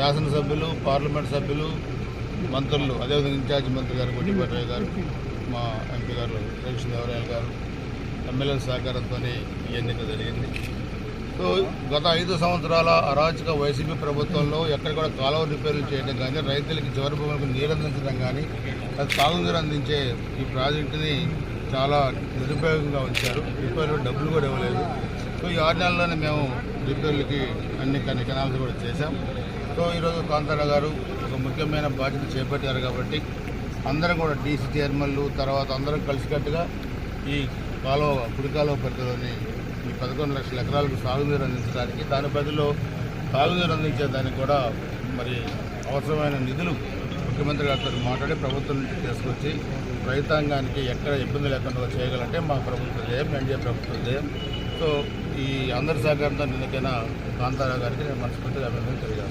శాసనసభ్యులు పార్లమెంట్ సభ్యులు మంత్రులు అదేవిధంగా ఇన్ఛార్జ్ మంత్రి గారు గుడ్డిపట్రయ్య గారు మా ఎంపీ గారు దేవరాయలు గారు ఎమ్మెల్యేల సహకారంతో ఈ ఎన్నిక జరిగింది. సో గత ఐదు సంవత్సరాల అరాచక వైసీపీ ప్రభుత్వంలో ఎక్కడ కూడా కాలువ రిపేర్లు చేయడం కానీ రైతులకి చివరి భూములకు నీరు అందించడం కానీ అది తాగునీరు అందించే ఈ ప్రాజెక్టుని చాలా నిరుపయోగంగా ఉంచారు. రిపేర్లు డబ్బులు కూడా ఇవ్వలేదు. సో ఈ ఆరు నెలల్లోనే మేము రిపేర్లకి అన్ని కొన్ని కెనాల్స్ కూడా చేశాం. సో ఈరోజు కాంతారా గారు ఒక ముఖ్యమైన బాధ్యత చేపట్టారు కాబట్టి అందరం కూడా డీసీ చైర్మన్లు తర్వాత అందరం కలిసికట్టుగా ఈ కాలువ కుడి కాలువ పరిధిలోని ఈ పదకొండు లక్షల ఎకరాలకు సాగునీరు అందించడానికి దాని పరిధిలో సాగునీరు అందించేదానికి కూడా మరి అవసరమైన నిధులు ముఖ్యమంత్రి గారితో మాట్లాడి ప్రభుత్వం నుంచి తీసుకొచ్చి రైతాంగానికి ఎక్కడ ఇబ్బంది లేకుండా చేయగలంటే మా ప్రభుత్వ ధ్యేయం ఎన్డీఏ ప్రభుత్వ ధ్యేయం. సో ఈ అందరి సహకారంతో నిన్నకైనా కాంతారావు గారికి నేను మనస్ఫూర్తిగా అభినందన తెలియజేస్తాను